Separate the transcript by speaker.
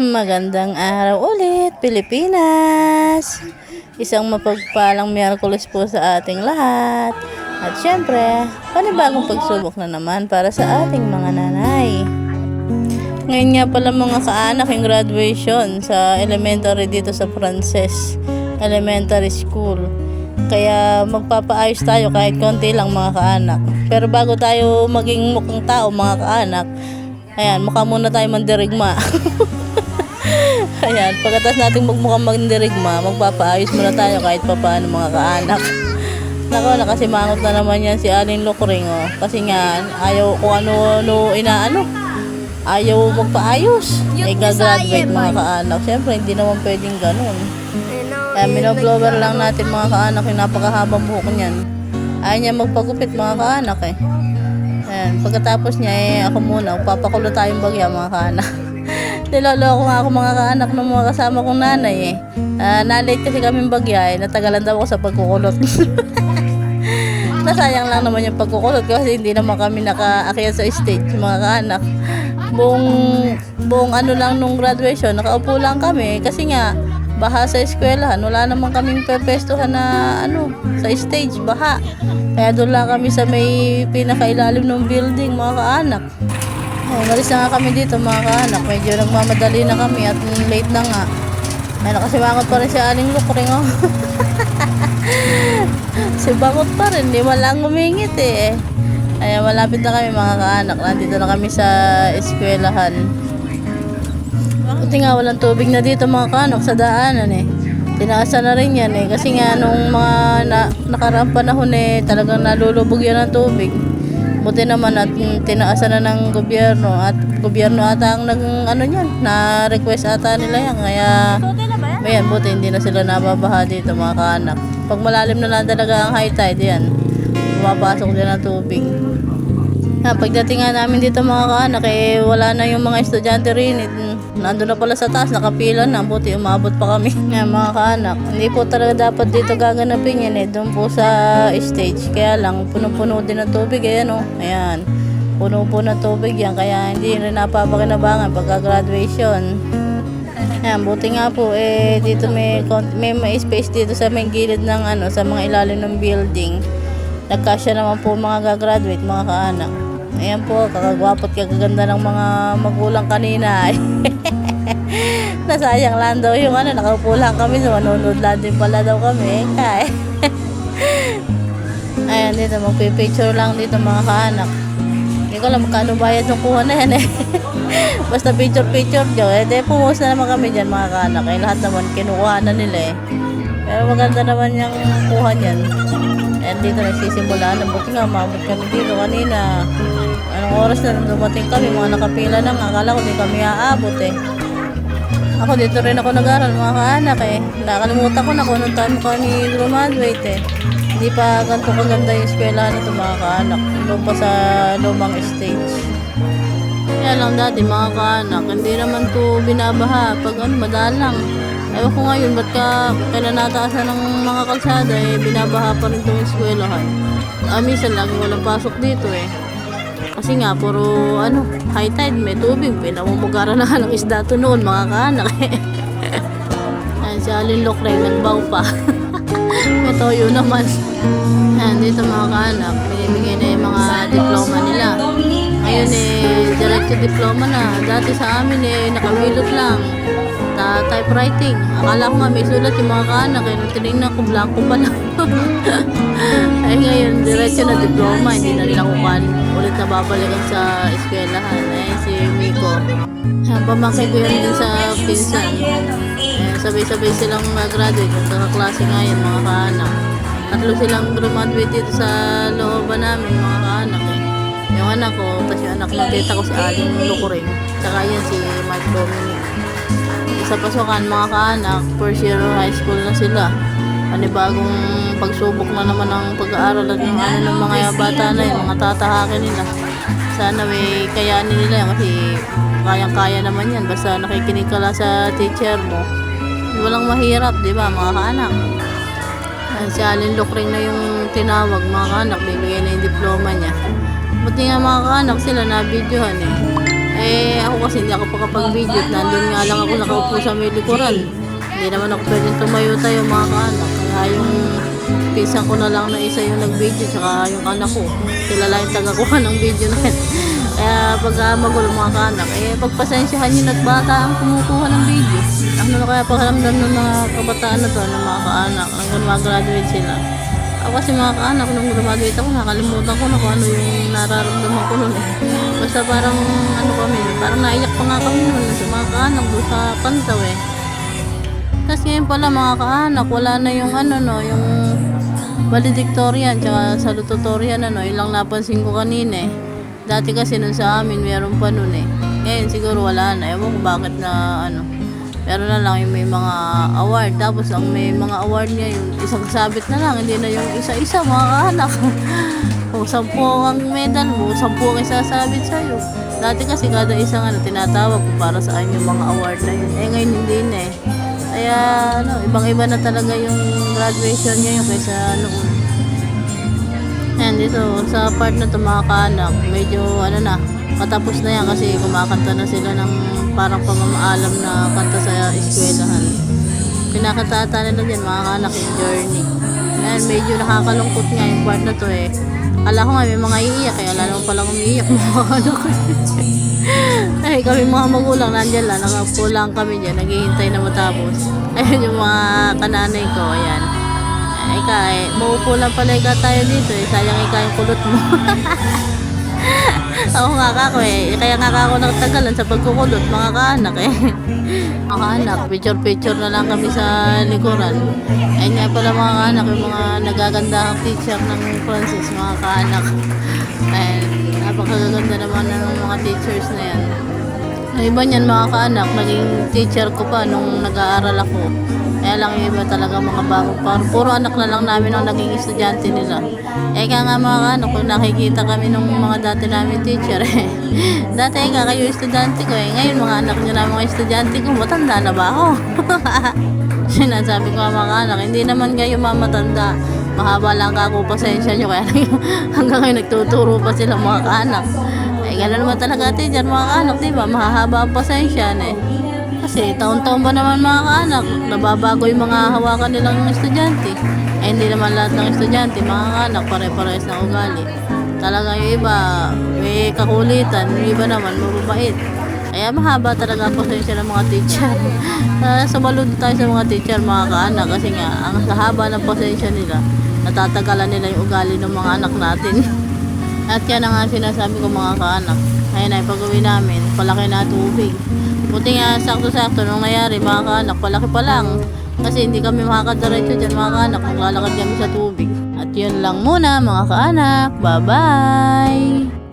Speaker 1: Magandang araw ulit, Pilipinas! Isang mapagpalang Miyerkules po sa ating lahat. At syempre, panibagong pagsubok na naman para sa ating mga nanay. Ngayon nga pala mga kaanak yung graduation sa elementary dito sa Frances Elementary School. Kaya magpapaayos tayo kahit konti lang mga kaanak. Pero bago tayo maging mukhang tao mga kaanak, ayan, mukha muna tayo mandirigma. Ayan, pagkatapos natin magmukhang magdirigma, magpapaayos muna tayo kahit pa paano mga kaanak. Nako, nakasimangot na naman yan si Aling Lukring, oh. Kasi nga, ayaw kung ano-ano inaano. Ayaw magpaayos. Eh, gagraduate mga kaanak. Siyempre, hindi naman pwedeng ganun. Kaya minoblower lang natin mga kaanak yung napakahabang buhok niyan. Ayaw niya magpagupit mga kaanak eh. Ayan, pagkatapos niya eh, ako muna, papakulo tayong bagya mga kaanak. Niloloko nga ako mga kaanak ng mga kasama kong nanay eh. Ah, na-late kasi kaming bagya eh, natagalan daw ako sa pagkukulot. Nasayang lang naman yung pagkukulot kasi hindi naman kami nakaakyat sa stage mga kaanak. Buong, buong ano lang nung graduation, nakaupo lang kami kasi nga baha sa eskwelahan. Wala naman kaming pepestuhan na ano, sa stage, baha. Kaya doon lang kami sa may pinakailalim ng building, mga kaanak. Oh, malis na nga kami dito, mga kaanak. Medyo nagmamadali na kami at late na nga. Ay, nakasimangot pa rin si Aling Lukring, oh. si Bangot pa rin, di walang umingit eh. Ay, malapit na kami mga kaanak. Nandito na kami sa eskwelahan. Buti nga walang tubig na dito mga kanak sa daanan eh. Tinaasa na rin yan eh. Kasi nga nung mga na, nakaraang panahon eh talagang nalulubog yan ng tubig. Buti naman at mm, tinaasa na ng gobyerno at gobyerno ata ang nag ano yan, na request ata nila yan. Kaya Ayan, buti hindi na sila nababaha dito mga kaanak. Pag malalim na lang talaga ang high tide, yan. Pumapasok din ang tubig. Ha, pagdating nga namin dito mga kaanak, eh, wala na yung mga estudyante rin. Eh, Nandun na pala sa taas, nakapila na. Buti umabot pa kami. Yan, mga kaanak. Hindi po talaga dapat dito gaganapin yan eh. Doon po sa stage. Kaya lang, punong-puno din ng tubig. Ayan o. Ayan. Puno po ng tubig yan. Kaya hindi rin napapakinabangan pagka graduation. Ayan, buti nga po eh dito may may, may space dito sa may gilid ng ano sa mga ilalim ng building. Nagkasya naman po mga gagraduate, mga kaanak. Ayan po, kakagwapo at kagaganda ng mga magulang kanina. Nasayang lang daw yung ano, nakaupo lang kami, so manonood lang din pala daw kami. Kaya, Ayan dito, magpipicture lang dito mga kaanak. Hindi ko alam magkano bayad ng kuha na yan eh. Basta picture-picture nyo. Eh, di pumus na naman kami dyan mga kaanak. Eh, lahat naman kinukuha na nila eh. Pero maganda naman yung kuha niyan. And dito nagsisimula na. Buti nga, maabot kami dito kanina. Anong oras na dumating kami, mga nakapila na. Akala ko di kami aabot eh. Ako dito rin ako nag-aral mga kaanak eh. Nakalimutan ko na kung anong time ko ni graduate eh. Hindi pa ganito kaganda yung eskwela nito mga kaanak. Doon pa sa lumang stage. Kaya lang dati mga kaanak, hindi naman to binabaha pag ano, madalang. Ewan ko ngayon, ba't ka kailan nataasan ng mga kalsada eh, binabaha pa rin itong eskwelahan. Ah, minsan lagi walang pasok dito eh. Kasi nga, puro ano, high tide, may tubig. Pinamumugaran na ng isda to noon, mga kaanak eh. Ayan, si Alin Lokray, nagbaw pa. may toyo naman. Ayan, dito mga kaanak, binibigay na yung mga diploma nila. Ngayon eh, diretso diploma na. Dati sa amin eh, nakamilot lang. Ta typewriting. Akala ko nga may sulat yung mga kaanak eh. Nung tinignan ko, blanco pa lang. Ay ngayon, diretso na diploma. Hindi na nila kukuhan. Ulit na babalikan sa eskwelahan. Eh, si Miko. Ayan, pamangkin ko yan din sa pinsan. Sabay-sabay silang mag-graduate. Yung kakaklase nga yan, mga kaanak. Tatlo silang graduate dito sa looban namin, mga kaanak. Yung anak ko, tapos yung anak ng tita ko si Aling Lukuring. Tsaka yan si Mike Dominic. Sa pasukan mga kaanak, first year high school na sila. Panibagong pagsubok na naman ng pag-aaral at yung ano ng mga bata na yun, mga tatahakin nila. Sana may kayanin nila yan kasi kayang-kaya naman yan. Basta nakikinig ka lang sa teacher mo. Walang mahirap, di ba mga kaanak? Si Alin Lukring na yung tinawag mga kaanak, bibigyan na yung diploma niya. Buti nga mga kaanak sila na videohan eh. Eh, ako kasi hindi ako pakapag-video. Nandun nga lang ako nakaupo sa may likuran. Hindi naman ako pwedeng tumayo tayo mga kaanak. Kaya yung pisang ko na lang na isa yung nag-video tsaka yung anak ko. Sila lang yung tagakuha ng video na yan. Kaya pag uh, magulo mga kaanak, eh pagpasensyahan yun at bata ang kumukuha ng video. Ano na kaya pakiramdam ng mga kabataan na to, ng mga kaanak, hanggang mag-graduate sila. Ako kasi mga kaanak, nung graduate ako, nakalimutan ko na kung ano yung nararamdaman ko noon eh. Basta parang ano kami, parang naiyak pa nga kami noon sa mga kaanak doon sa pantaw eh. Tapos ngayon pala mga kaanak, wala na yung ano no, yung valedictorian tsaka salutatorian ano, ilang napansin ko kanina eh. Dati kasi nun sa amin, meron pa nun eh. Ngayon siguro wala na, ewan ko bakit na ano. Meron na lang yung may mga award. Tapos ang may mga award niya, yung isang sabit na lang, hindi na yung isa-isa mga kaanak. o sampu ang medal mo, sampu ang isasabit sa'yo. Dati kasi kada isang ano, tinatawag para saan yung mga award na yun. Eh ngayon hindi na eh. Kaya ano, ibang-iba na talaga yung graduation niya yung kaysa noon. Ayan, dito sa part na to medyo ano na, katapos na yan kasi kumakanta na sila ng parang pamamaalam na kanta sa eskwelahan. Pinakatata nila dyan mga kaanak yung journey. Ayan, medyo nakakalungkot nga yung part na to eh. Ala ko nga may mga iiyak eh, ala naman palang umiiyak mga kaanak. Ay, kami mga magulang nandyan lang, nakapulang kami dyan, naghihintay na matapos. Ayun yung mga kananay ko, ayan. Ika, eh, maupo lang pala ika tayo dito eh. Sayang ika yung kulot mo. ako nga kako eh. Kaya nga ako nagtagalan sa pagkukulot, mga kaanak eh. mga kaanak, picture-picture na lang kami sa likuran. Ay nga pala mga kaanak, yung mga nagagandahang teacher ng Francis, mga kaanak. Ay, napakaganda naman ng mga teachers na yan. Yung iba niyan mga kaanak, naging teacher ko pa nung nag-aaral ako. Kaya lang yung iba talaga mga bago pa. Puro anak na lang namin ang naging estudyante nila. Eh kaya nga mga kaanak, kung nakikita kami nung mga dati namin teacher eh. dati eh kayo estudyante ko eh. Ngayon mga anak nyo na mga estudyante ko, matanda na ba ako? Sinasabi ko mga anak, hindi naman kayo mamatanda. Mahaba lang ako, pasensya nyo. Kaya hanggang ngayon nagtuturo pa sila mga kaanak. Eh, gano'n naman talaga teacher mga kaanak, di ba? Mahahaba ang pasensya na eh. Kasi taon-taon ba naman mga kaanak, nababago yung mga hawakan nilang estudyante. Eh, hindi naman lahat ng estudyante, mga kaanak, pare-pares na ugali. Talaga yung iba, may kakulitan, yung iba naman, mababait. Kaya mahaba talaga ang pasensya ng mga teacher. uh, sumalud tayo sa mga teacher, mga kaanak, kasi nga, ang haba ng pasensya nila, natatagalan nila yung ugali ng mga anak natin. At yan ang sinasabi ko mga kaanak. Ayun ay pag-uwi namin, palaki na tubig. Buti nga sakto-sakto nung nangyari mga kaanak, palaki pa lang. Kasi hindi kami makakadiretso dyan mga kaanak kung lalakad kami sa tubig. At yun lang muna mga kaanak. Bye-bye!